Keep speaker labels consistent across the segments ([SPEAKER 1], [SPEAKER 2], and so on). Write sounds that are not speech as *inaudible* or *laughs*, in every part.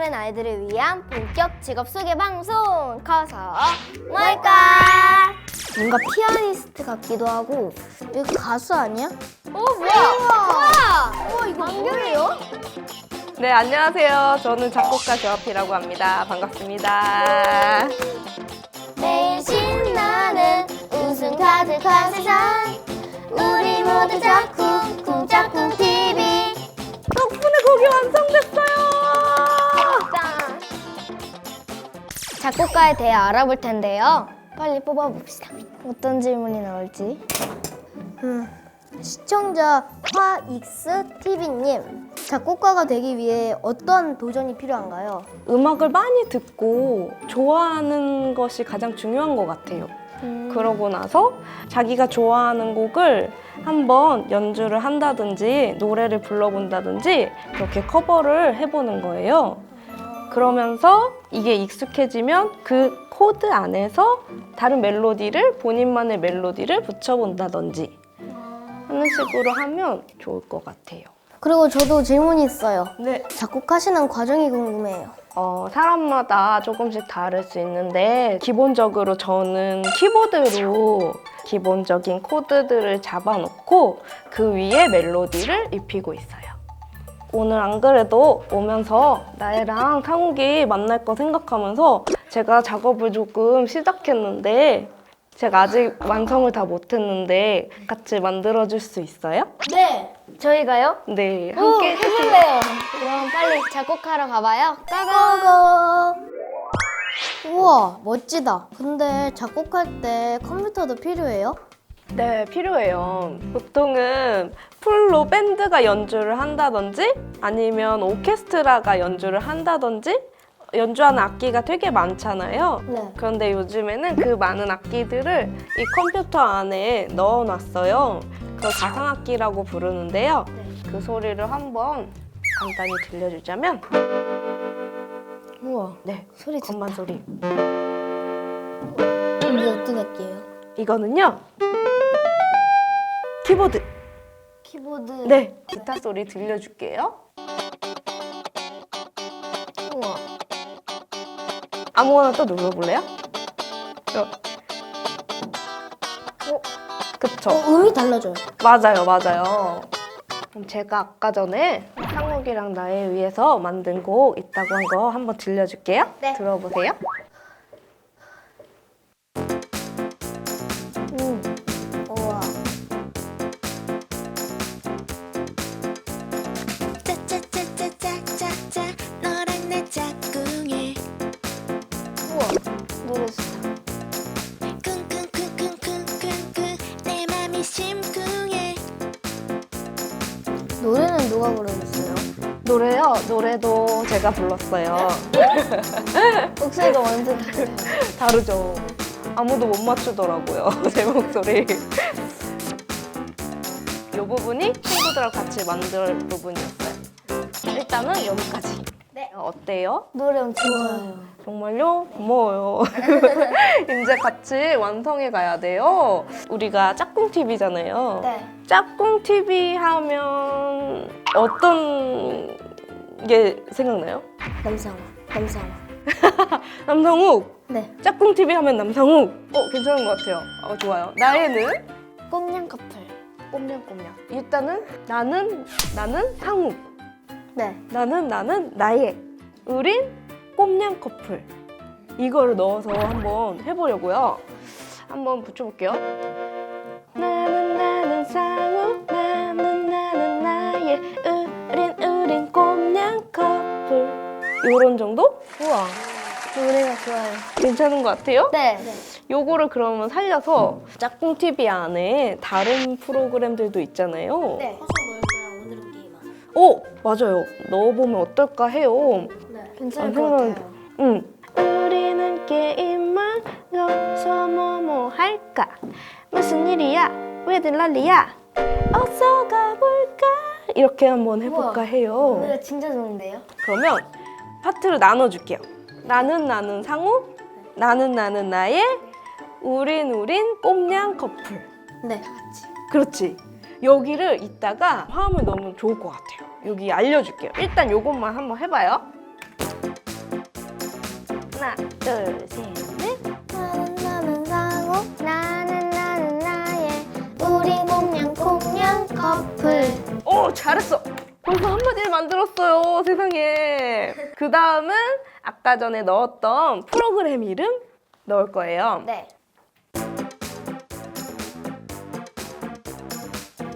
[SPEAKER 1] 다른 아이들을 위한 본격 직업 소개 방송 커서 뭘까? 뭔가 피아니스트 같기도 하고 이거 가수 아니야? 어 뭐야? 우와! 우와 이거 안경이에요?
[SPEAKER 2] 네, 안녕하세요. 저는 작곡가 조아피라고 합니다. 반갑습니다.
[SPEAKER 1] 매일 신나는 웃음 가득한 세상 우리 모두 짝꿍 쿵짝꿍 TV
[SPEAKER 2] 덕분에 곡이 완성됐어
[SPEAKER 1] 작곡가에 대해 알아볼 텐데요. 빨리 뽑아봅시다. 어떤 질문이 나올지. 음, 시청자 화익스 TV님, 작곡가가 되기 위해 어떤 도전이 필요한가요?
[SPEAKER 2] 음악을 많이 듣고 좋아하는 것이 가장 중요한 것 같아요. 그러고 나서 자기가 좋아하는 곡을 한번 연주를 한다든지 노래를 불러본다든지 그렇게 커버를 해보는 거예요. 그러면서 이게 익숙해지면 그 코드 안에서 다른 멜로디를 본인만의 멜로디를 붙여본다든지 하는 식으로 하면 좋을 것 같아요.
[SPEAKER 1] 그리고 저도 질문이 있어요.
[SPEAKER 2] 네.
[SPEAKER 1] 작곡하시는 과정이 궁금해요.
[SPEAKER 2] 어, 사람마다 조금씩 다를 수 있는데 기본적으로 저는 키보드로 기본적인 코드들을 잡아놓고 그 위에 멜로디를 입히고 있어요. 오늘 안 그래도 오면서 나애랑 상욱이 만날 거 생각하면서 제가 작업을 조금 시작했는데 제가 아직 완성을 다 못했는데 같이 만들어줄 수 있어요?
[SPEAKER 1] 네. 저희가요?
[SPEAKER 2] 네,
[SPEAKER 1] 오,
[SPEAKER 2] 함께
[SPEAKER 1] 해볼래요. 그럼 빨리 작곡하러 가봐요. 고고. 우와, 멋지다. 근데 작곡할 때 컴퓨터도 필요해요?
[SPEAKER 2] 네, 필요해요. 보통은 풀로 밴드가 연주를 한다든지 아니면 오케스트라가 연주를 한다든지 연주하는 악기가 되게 많잖아요.
[SPEAKER 1] 네.
[SPEAKER 2] 그런데 요즘에는 그 많은 악기들을 이 컴퓨터 안에 넣어놨어요. 그걸 가상악기라고 부르는데요. 그 소리를 한번 간단히 들려주자면
[SPEAKER 1] 우와,
[SPEAKER 2] 네,
[SPEAKER 1] 소리 좋다.
[SPEAKER 2] 건반 소리.
[SPEAKER 1] 이게 어떤 악기예요?
[SPEAKER 2] 이거는요. 키보드.
[SPEAKER 1] 키보드.
[SPEAKER 2] 네, 기타 소리 들려줄게요.
[SPEAKER 1] 우와.
[SPEAKER 2] 아무거나 또 눌러볼래요? 어.
[SPEAKER 1] 어?
[SPEAKER 2] 그쵸?
[SPEAKER 1] 어, 음이 달라져요.
[SPEAKER 2] 맞아요, 맞아요. 그럼 제가 아까 전에 상욱이랑 나에 위해서 만든 곡 있다고 한 거 한번 들려줄게요.
[SPEAKER 1] 네.
[SPEAKER 2] 들어보세요.
[SPEAKER 1] 누가 부르셨어요?
[SPEAKER 2] 노래요? 노래도 제가 불렀어요. *laughs*
[SPEAKER 1] 목소리가 완전.
[SPEAKER 2] 다르죠? 아무도 못 맞추더라고요, *laughs* 제 목소리. 이 부분이 친구들하고 같이 만들 부분이었어요. 일단은 여기까지.
[SPEAKER 1] 네.
[SPEAKER 2] 어때요?
[SPEAKER 1] 노래 엄청 좋아요.
[SPEAKER 2] 정말요? 고마워요. *laughs* 이제 같이 완성해 가야 돼요. 우리가 짝꿍 TV잖아요.
[SPEAKER 1] 네.
[SPEAKER 2] 짝꿍 TV 하면 어떤 게 생각나요?
[SPEAKER 1] 남상화. 남상화. *laughs*
[SPEAKER 2] 남성욱.
[SPEAKER 1] 네.
[SPEAKER 2] 짝꿍 TV 하면 남성욱. 어, 괜찮은 것 같아요. 어, 좋아요. 나에는
[SPEAKER 1] 꽁냥 커플.
[SPEAKER 2] 꼼냥 꼼냥. 일단은 나는 나는 상욱.
[SPEAKER 1] 네.
[SPEAKER 2] 나는 나는 나의. 우린 꼼냥 커플. 이거를 넣어서 한번 해보려고요. 한번 붙여볼게요. 요런 정도?
[SPEAKER 1] 우와. 노래가 좋아요.
[SPEAKER 2] 괜찮은 것 같아요?
[SPEAKER 1] 네. 네.
[SPEAKER 2] 요거를 그러면 살려서 짝꿍 TV 안에 다른 프로그램들도 있잖아요.
[SPEAKER 1] 네.
[SPEAKER 2] 오 맞아요. 넣어보면 어떨까 해요.
[SPEAKER 1] 네. 괜찮을
[SPEAKER 2] 아,
[SPEAKER 1] 것 같아요.
[SPEAKER 2] 응. 우리는 게임만 여서 뭐뭐 할까? 무슨 일이야? 왜들 난리야? 어서 가볼까? 이렇게 한번 해볼까
[SPEAKER 1] 우와.
[SPEAKER 2] 해요.
[SPEAKER 1] 노래가 진짜 좋은데요?
[SPEAKER 2] 그러면 파트를 나눠줄게요. 나는 나는 상우, 나는 나는 나의, 우린 우린 꼼냥 커플.
[SPEAKER 1] 네. 같이.
[SPEAKER 2] 그렇지. 여기를 이따가 화음을 넣으면 좋을 것 같아요. 여기 알려줄게요. 일단 요것만 한번 해봐요. 하나, 둘, 셋, 넷.
[SPEAKER 1] 나는 나는 상호 나는 나는 나의 우리 꽁냥 커플
[SPEAKER 2] 오, 잘했어. 만들었어요, 세상에. 그 다음은 아까 전에 넣었던 프로그램 이름 넣을 거예요.
[SPEAKER 1] 네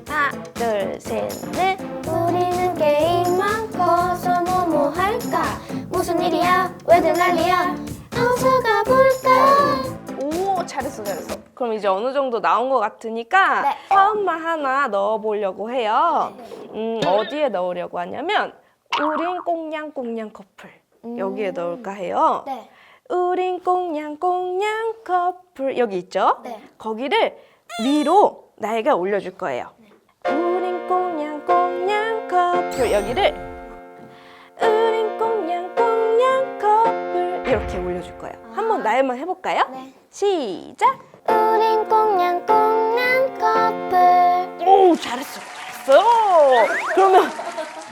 [SPEAKER 2] 하나, 둘, 셋, 넷.
[SPEAKER 1] 우리는 게임만 커서 뭐뭐 할까 무슨 일이야 왜들 난리야
[SPEAKER 2] 오, 잘했어, 잘했어. 그럼 이제 어느 정도 나온 것 같으니까
[SPEAKER 1] 네.
[SPEAKER 2] 처음만 하나 넣어보려고 해요. 음, 어디에 넣으려고 하냐면 우린 꽁냥꽁냥 커플 여기에 넣을까 해요.
[SPEAKER 1] 네
[SPEAKER 2] 우린 꽁냥꽁냥 커플 여기 있죠?
[SPEAKER 1] 네.
[SPEAKER 2] 거기를 위로 나이가 올려줄 거예요. 우린 꽁냥꽁냥 커플 여기를 우린 꽁냥꽁냥 커플 이렇게 올려줄 거예요. 한번 나이만 해볼까요?
[SPEAKER 1] 네.
[SPEAKER 2] 시작.
[SPEAKER 1] 우린 꽁냥 꽁냥 커플
[SPEAKER 2] 오 잘했어 잘했어. 그러면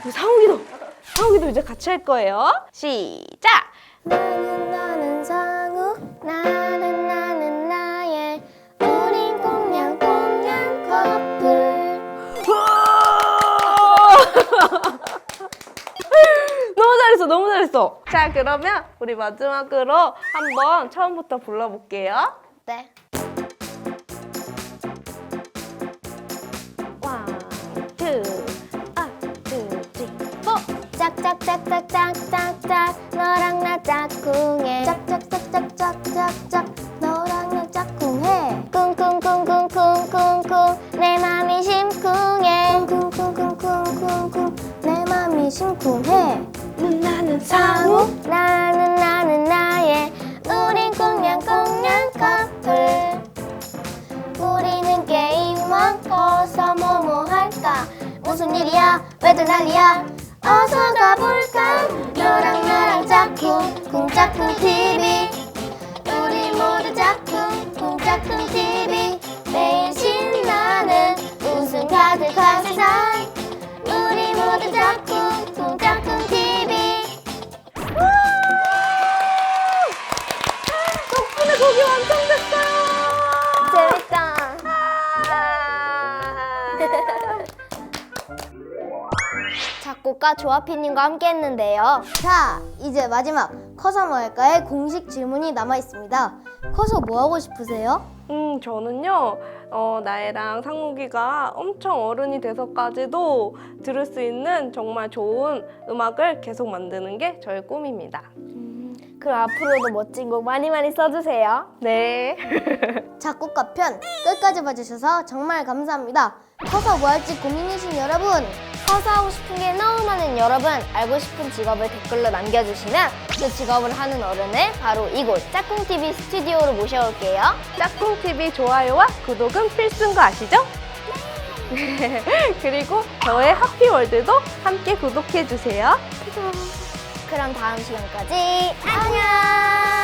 [SPEAKER 2] 우리 상욱이도 상욱이도 이제 같이 할 거예요. 시작. 잘했어. 자, 그러면 우리 마지막으로 한번 처음부터 불러볼게요.
[SPEAKER 1] 네
[SPEAKER 2] 원, 투, 아, 투, 쓰리, 포.
[SPEAKER 1] 짝짝짝짝짝짝짝 너랑 나 짝꿍해 짝짝짝짝짝짝짝 너랑 나 짝꿍해 쿵쿵쿵쿵쿵쿵쿵 내 맘이 심쿵해 쿵쿵쿵쿵쿵쿵 내 맘이 심쿵해 상우? 나는 나는 나의 우린 꽁냥꽁냥 커플. 우리는 게임만 커서 뭐뭐 할까? 무슨 일이야? 왜들 난리야? 어서 가볼까? 너랑 나랑 짝꿍 쿵짝꿍 TV
[SPEAKER 2] 곡이 완성됐어요.
[SPEAKER 1] 재밌다 *laughs* 작곡가 조아피님과 함께 했는데요. 자, 이제 마지막 커서 뭐 할까의 공식 질문이 남아 있습니다. 커서 뭐 하고 싶으세요?
[SPEAKER 2] 음, 저는요, 어, 나애랑 상욱이가 엄청 어른이 돼서까지도 들을 수 있는 정말 좋은 음악을 계속 만드는 게 저의 꿈입니다.
[SPEAKER 1] 그럼 앞으로도 멋진 곡 많이 많이 써주세요.
[SPEAKER 2] 네. *laughs*
[SPEAKER 1] 작곡가 편 끝까지 봐주셔서 정말 감사합니다. 커서 뭐 할지 고민이신 여러분, 커서 하고 싶은 게 너무 많은 여러분, 알고 싶은 직업을 댓글로 남겨주시면 그 직업을 하는 어른을 바로 이곳 짝꿍TV 스튜디오로 모셔올게요.
[SPEAKER 2] 짝꿍TV 좋아요와 구독은 필수인 거 아시죠? *laughs* 그리고 저의 하피월드도 함께 구독해 주세요.
[SPEAKER 1] 그럼 다음 시간까지 안녕!